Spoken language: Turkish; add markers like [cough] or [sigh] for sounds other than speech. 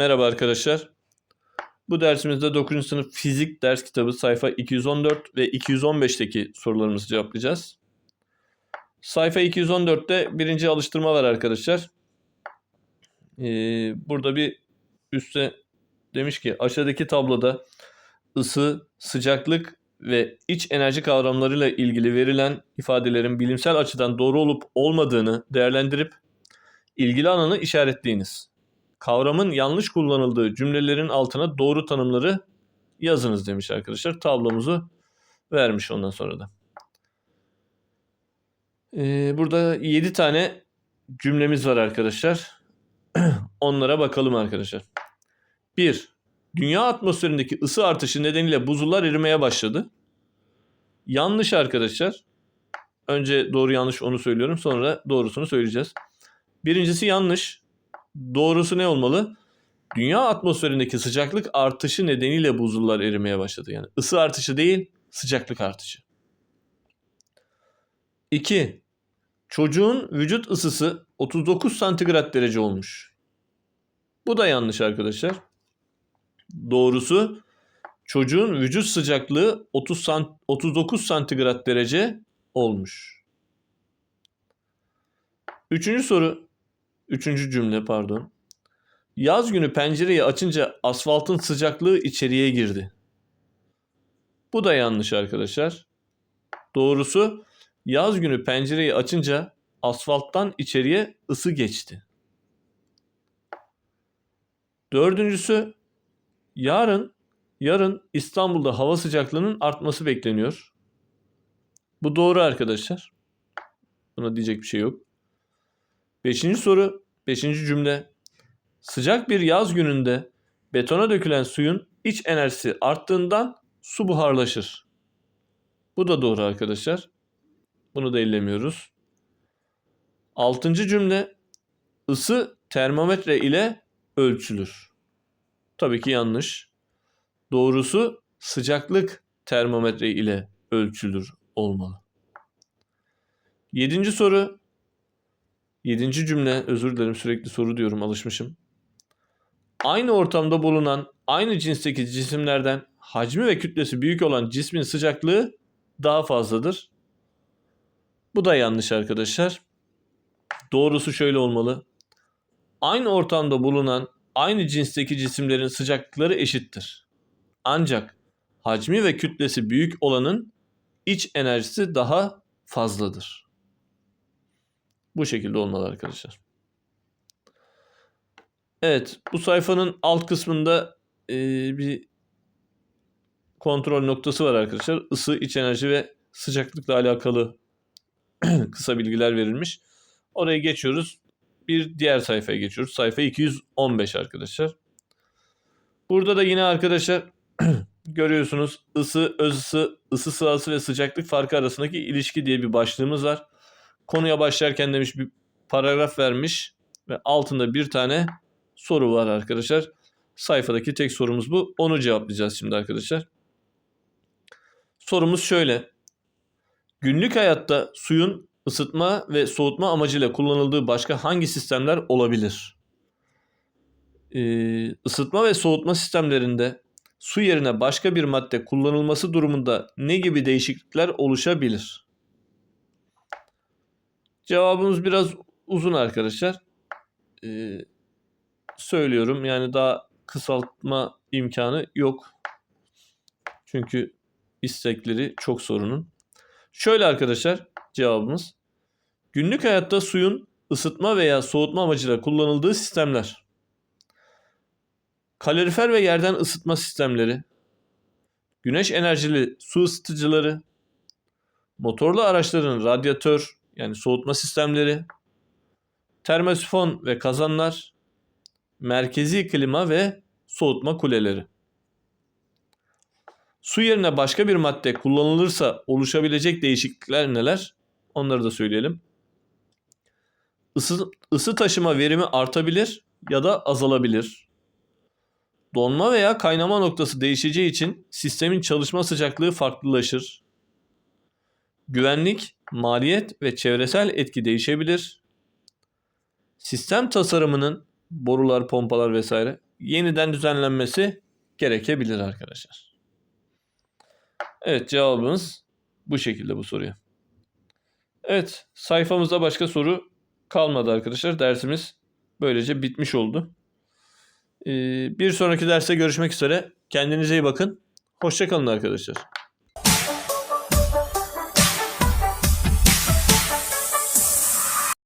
Merhaba arkadaşlar. Bu dersimizde 9. sınıf fizik ders kitabı sayfa 214 ve 215'teki sorularımızı cevaplayacağız. Sayfa 214'te birinci alıştırma var arkadaşlar. Ee, burada bir üstte demiş ki aşağıdaki tabloda ısı, sıcaklık ve iç enerji kavramlarıyla ilgili verilen ifadelerin bilimsel açıdan doğru olup olmadığını değerlendirip ilgili alanı işaretleyiniz. Kavramın yanlış kullanıldığı cümlelerin altına doğru tanımları yazınız demiş arkadaşlar. Tablomuzu vermiş ondan sonra da. Ee, burada 7 tane cümlemiz var arkadaşlar. [clears throat] Onlara bakalım arkadaşlar. 1. Dünya atmosferindeki ısı artışı nedeniyle buzullar erimeye başladı. Yanlış arkadaşlar. Önce doğru yanlış onu söylüyorum. Sonra doğrusunu söyleyeceğiz. Birincisi yanlış. Doğrusu ne olmalı? Dünya atmosferindeki sıcaklık artışı nedeniyle buzullar erimeye başladı. Yani ısı artışı değil, sıcaklık artışı. 2. Çocuğun vücut ısısı 39 santigrat derece olmuş. Bu da yanlış arkadaşlar. Doğrusu çocuğun vücut sıcaklığı 30 sant 39 santigrat derece olmuş. Üçüncü soru. Üçüncü cümle pardon. Yaz günü pencereyi açınca asfaltın sıcaklığı içeriye girdi. Bu da yanlış arkadaşlar. Doğrusu yaz günü pencereyi açınca asfalttan içeriye ısı geçti. Dördüncüsü yarın yarın İstanbul'da hava sıcaklığının artması bekleniyor. Bu doğru arkadaşlar. Buna diyecek bir şey yok. Beşinci soru, beşinci cümle. Sıcak bir yaz gününde betona dökülen suyun iç enerjisi arttığından su buharlaşır. Bu da doğru arkadaşlar. Bunu da ellemiyoruz. Altıncı cümle. Isı termometre ile ölçülür. Tabii ki yanlış. Doğrusu sıcaklık termometre ile ölçülür olmalı. Yedinci soru. Yedinci cümle. Özür dilerim sürekli soru diyorum alışmışım. Aynı ortamda bulunan aynı cinsteki cisimlerden hacmi ve kütlesi büyük olan cismin sıcaklığı daha fazladır. Bu da yanlış arkadaşlar. Doğrusu şöyle olmalı. Aynı ortamda bulunan aynı cinsteki cisimlerin sıcaklıkları eşittir. Ancak hacmi ve kütlesi büyük olanın iç enerjisi daha fazladır. Bu şekilde olmalı arkadaşlar. Evet bu sayfanın alt kısmında e, bir kontrol noktası var arkadaşlar. Isı, iç enerji ve sıcaklıkla alakalı [clears throat] kısa bilgiler verilmiş. Oraya geçiyoruz. Bir diğer sayfaya geçiyoruz. Sayfa 215 arkadaşlar. Burada da yine arkadaşlar [clears throat] görüyorsunuz ısı, öz ısı, ısı sırası ve sıcaklık farkı arasındaki ilişki diye bir başlığımız var. Konuya başlarken demiş bir paragraf vermiş ve altında bir tane soru var arkadaşlar. Sayfadaki tek sorumuz bu. Onu cevaplayacağız şimdi arkadaşlar. Sorumuz şöyle. Günlük hayatta suyun ısıtma ve soğutma amacıyla kullanıldığı başka hangi sistemler olabilir? Ee, ısıtma ve soğutma sistemlerinde su yerine başka bir madde kullanılması durumunda ne gibi değişiklikler oluşabilir? Cevabımız biraz uzun arkadaşlar. Ee, söylüyorum yani daha kısaltma imkanı yok. Çünkü istekleri çok sorunun. Şöyle arkadaşlar cevabımız. Günlük hayatta suyun ısıtma veya soğutma amacıyla kullanıldığı sistemler. Kalorifer ve yerden ısıtma sistemleri, güneş enerjili su ısıtıcıları, motorlu araçların radyatör yani soğutma sistemleri, termosifon ve kazanlar, merkezi klima ve soğutma kuleleri. Su yerine başka bir madde kullanılırsa oluşabilecek değişiklikler neler? Onları da söyleyelim. Isı, ısı taşıma verimi artabilir ya da azalabilir. Donma veya kaynama noktası değişeceği için sistemin çalışma sıcaklığı farklılaşır. Güvenlik, maliyet ve çevresel etki değişebilir. Sistem tasarımının borular, pompalar vesaire yeniden düzenlenmesi gerekebilir arkadaşlar. Evet cevabımız bu şekilde bu soruya. Evet sayfamızda başka soru kalmadı arkadaşlar. Dersimiz böylece bitmiş oldu. Ee, bir sonraki derste görüşmek üzere. Kendinize iyi bakın. Hoşçakalın arkadaşlar.